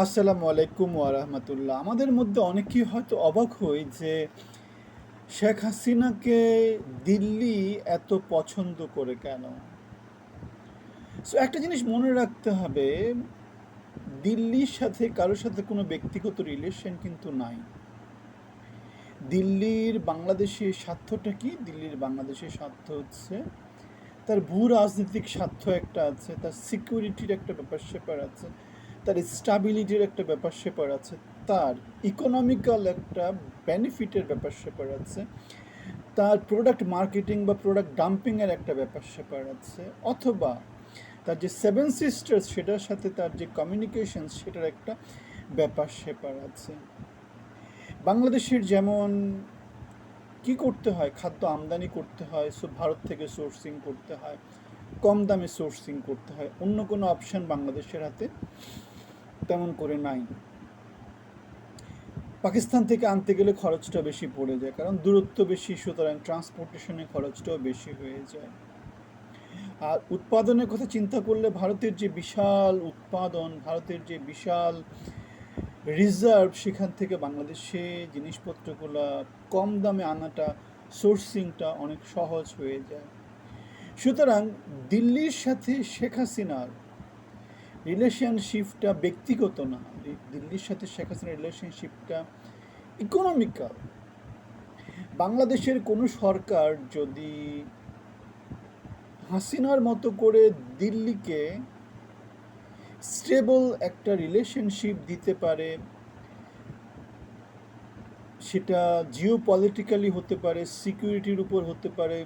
আসসালামু আলাইকুম ওয়ারহমতুল্লাহ আমাদের মধ্যে অনেকেই হয়তো অবাক হই যে শেখ হাসিনাকে দিল্লি এত পছন্দ করে কেন? সো একটা জিনিস মনে রাখতে হবে, দিল্লির সাথে কারোর সাথে কোনো ব্যক্তিগত রিলেশন কিন্তু নাই। দিল্লির বাংলাদেশের স্বার্থটা কি? দিল্লির বাংলাদেশের স্বার্থ হচ্ছে তার ভূ রাজনৈতিক স্বার্থ একটা আছে, তার সিকিউরিটির একটা ব্যাপার স্যাপার আছে। তার স্টাবিলিটির একটা ব্যাপার স্যাপার আছে, তার ইকোনমিক্যাল একটা বেনিফিটের ব্যাপার স্যাপার আছে, তার প্রোডাক্ট মার্কেটিং বা প্রোডাক্ট ডাম্পিংয়ের একটা ব্যাপার স্যাপার আছে, অথবা তার যে সেভেন সিস্টার্স সেটার সাথে তার যে কমিউনিকেশন সেটার একটা ব্যাপার স্যাপার আছে। বাংলাদেশের যেমন কি করতে হয়, খাদ্য আমদানি করতে হয়, সো ভারত থেকে সোর্সিং করতে হয়, কম দামে সোর্সিং করতে হয়, অন্য কোনো অপশন বাংলাদেশের হাতে তেমন করে নাই। পাকিস্তান থেকে আনতে গেলে খরচটা বেশি পড়ে যায়, কারণ দূরত্ব বেশি, সুতরাং ট্রান্সপোর্টেশনের খরচটাও বেশি হয়ে যায়। আর উৎপাদনের কথা চিন্তা করলে ভারতের যে বিশাল উৎপাদন, ভারতের যে বিশাল রিজার্ভ সেখান থেকে বাংলাদেশে জিনিসপত্রগুলো কম দামে আনাটা সোর্সিংটা অনেক সহজ হয়ে যায়। সুতরাং দিল্লির সাথে শেখ হাসিনার রিলেশনশিপটা ব্যক্তিগত না। দিল্লির সাথে শেখ হাসিনার রিলেশনশিপটা ইকোনমিক্যাল বাংলাদেশের কোনো সরকার যদি হাসিনার মতো করে দিল্লিকে স্টেবল একটা রিলেশনশিপ দিতে পারে, সেটা জিও পলিটিক্যালি হতে পারে সিকিউরিটির উপর হতে পারে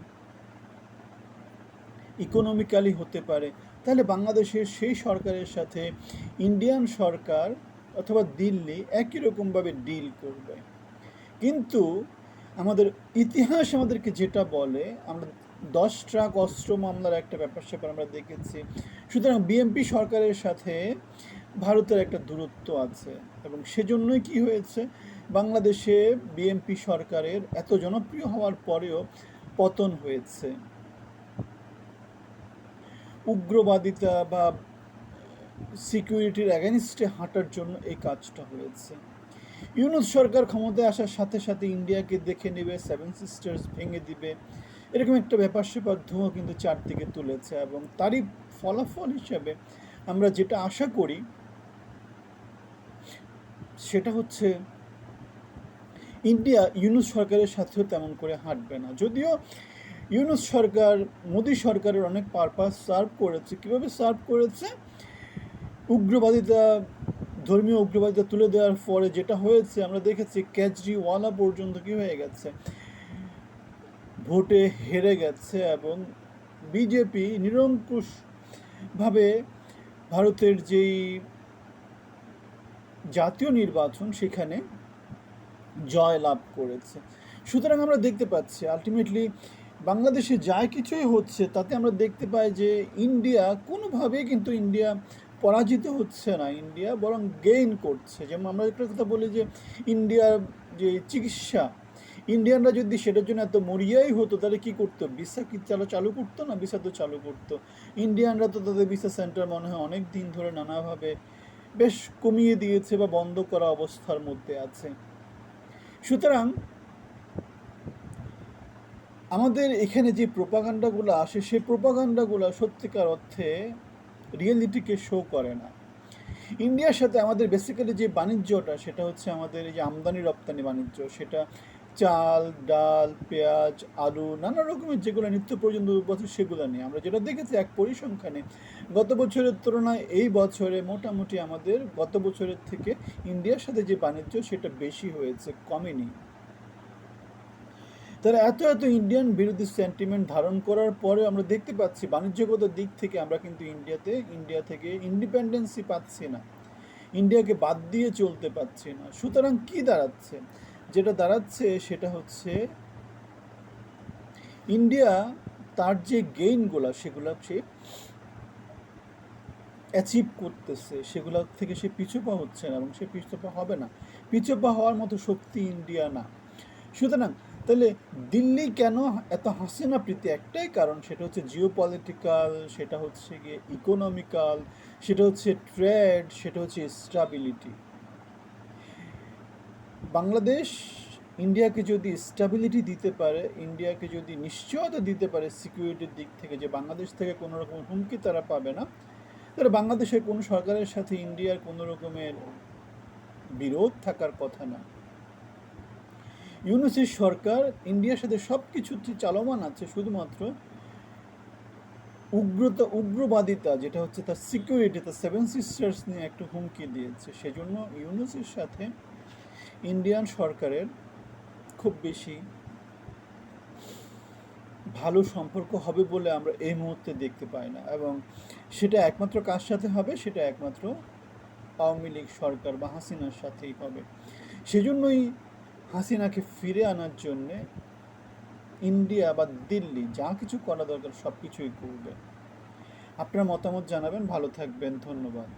ইকোনমিক্যালি হতে পারে তাহলে বাংলাদেশের সেই সরকারের সাথে ইন্ডিয়ান সরকার অথবা দিল্লি একই রকমভাবে ডিল করবে। কিন্তু আমাদের ইতিহাস আমাদেরকে যেটা বলে, আমরা দশ ট্রাক অস্ত্র মামলার একটা ব্যাপার স্যাপার আমরা দেখেছি। সুতরাং বিএনপি সরকারের সাথে ভারতের একটা দূরত্ব আছে এবং সেজন্যই কি হয়েছে, বাংলাদেশে বিএনপি সরকারের এত জনপ্রিয় হওয়ার পরেও পতন হয়েছে। উগ্রবাদিতা বা সিকিউরিটির অ্যাগেনিস্টে হাঁটার জন্য এই কাজটা হয়েছে। ইউনুস সরকার ক্ষমতায় আসার সাথে সাথে ইন্ডিয়াকে দেখে নেবে সেভেন সিস্টার্স ভেঙে দিবে। এরকম একটা ব্যাপার স্যাপার ধোঁয়া কিন্তু চারদিকে তুলেছে এবং তারই ফলাফল হিসাবে আমরা যেটা আশা করি, সেটা হচ্ছে ইন্ডিয়া ইউনুস সরকারের সাথেও তেমন করে হাঁটবে না। যদিও ইউনুস সরকার, মোদী সরকারের অনেক পারপাস সার্ভ করেছে। কীভাবে সার্ভ করেছে? উগ্রবাদিতা, ধর্মীয় উগ্রবাদিতা তুলে দেওয়ার পরে যেটা হয়েছে, আমরা দেখেছি কেজরিওয়ালা পর্যন্ত কি হয়ে গেছে? ভোটে হেরে গেছে এবং বিজেপি নিরঙ্কুশভাবে ভারতের যেই জাতীয় নির্বাচন, সেখানে জয় লাভ করেছে। সুতরাং আমরা দেখতে পাচ্ছি আলটিমেটলি বাংলাদেশে যা কিছুই হচ্ছে, তাতে আমরা দেখতে পাই যে ইন্ডিয়া কোনোভাবেই কিন্তু ইন্ডিয়া পরাজিত হচ্ছে না, ইন্ডিয়া বরং গেইন করছে। যেমন আমরা একটা কথা বলি যে ইন্ডিয়ার যে চিকিৎসা, ইন্ডিয়ানরা যদি সেটার জন্য এত মরিয়াই হতো, তাহলে কী করতো? ভিসা কি চালু চালু করতো না ভিসা তো চালু করতো? ইন্ডিয়ানরা তো তাদের ভিসা সেন্টার মনে হয় অনেক দিন ধরে নানাভাবে বেশ কমিয়ে দিয়েছে বা বন্ধ করা অবস্থার মধ্যে আছে। সুতরাং আমাদের এখানে যে প্রোপাগান্ডাগুলো আসে, সেই প্রোপাগান্ডাগুলো সত্যিকার অর্থে রিয়েলিটিকে শো করে না। ইন্ডিয়ার সাথে আমাদের বেসিক্যালি যে বাণিজ্যটা, সেটা হচ্ছে আমাদের এই যে আমদানি রপ্তানি বাণিজ্য। সেটা চাল, ডাল, পেঁয়াজ, আলু, নানা রকমের যেগুলো নিত্য প্রয়োজনীয় দ্রব্য সেগুলো নিয়ে। আমরা যেটা দেখেছি এক পরিসংখ্যানে, গত বছরের তুলনায় এই বছরে মোটামুটি আমাদের গত বছরের থেকে ইন্ডিয়ার সাথে যে বাণিজ্য, সেটা বেশি হয়েছে, কমেনি। তারা এত এত ইন্ডিয়ান বিরোধী সেন্টিমেন্ট ধারণ করার পরে আমরা দেখতে পাচ্ছি বাণিজ্যগত দিক থেকে আমরা কিন্তু ইন্ডিয়াতে ইন্ডিয়া থেকে ইন্ডিপেন্ডেন্সি পাচ্ছি না। ইন্ডিয়াকে বাদ দিয়ে চলতে পারছি না। সুতরাং কি দাঁড়াচ্ছে? যেটা দাঁড়াচ্ছে সেটা হচ্ছে ইন্ডিয়া তার যে গেইনগুলো সেগুলো সে অ্যাচিভ করতেছে, সেগুলো থেকে সে পিছুপা হচ্ছে না এবং সে পিছুপা হবে না। পিছুপা হওয়ার মতো শক্তি ইন্ডিয়া না। সুতরাং তাহলে দিল্লি কেন? এত হাসিনা প্রীতি একটাই কারণ, সেটা হচ্ছে জিও সেটা হচ্ছে গিয়ে ইকোনমিক্যাল সেটা হচ্ছে ট্রেড সেটা হচ্ছে স্টাবিলিটি বাংলাদেশ ইন্ডিয়াকে যদি স্টাবিলিটি দিতে পারে, ইন্ডিয়াকে যদি নিশ্চয়তা দিতে পারে সিকিউরিটির দিক থেকে যে বাংলাদেশ থেকে কোনো রকম হুমকি তারা পাবে না, তাহলে বাংলাদেশের কোনো সরকারের সাথে ইন্ডিয়ার কোনো রকমের বিরোধ থাকার কথা না। ইউনুসের সরকার ইন্ডিয়ার সাথে সব কিছুতে চালমান আছে, শুধুমাত্র উগ্রতা, উগ্রবাদিতা, যেটা হচ্ছে তার সিকিউরিটি তার সেভেন সিস্টার্স নিয়ে একটু হুমকি দিয়েছে। সেজন্য ইউনুসের সাথে ইন্ডিয়ান সরকারের খুব বেশি ভালো সম্পর্ক হবে বলে আমরা এই মুহূর্তে দেখতে পাই না। এবং সেটা একমাত্র কার সাথে হবে? সেটা একমাত্র আওয়ামী লীগ সরকার বা হাসিনার সাথেই হবে। সেজন্যই হাসিনাকে ফিরে আনার জন্যে ইন্ডিয়া বা দিল্লি যা কিছু করা দরকার সব কিছুই করবে। আপনার মতামত জানাবেন, ভালো থাকবেন, ধন্যবাদ।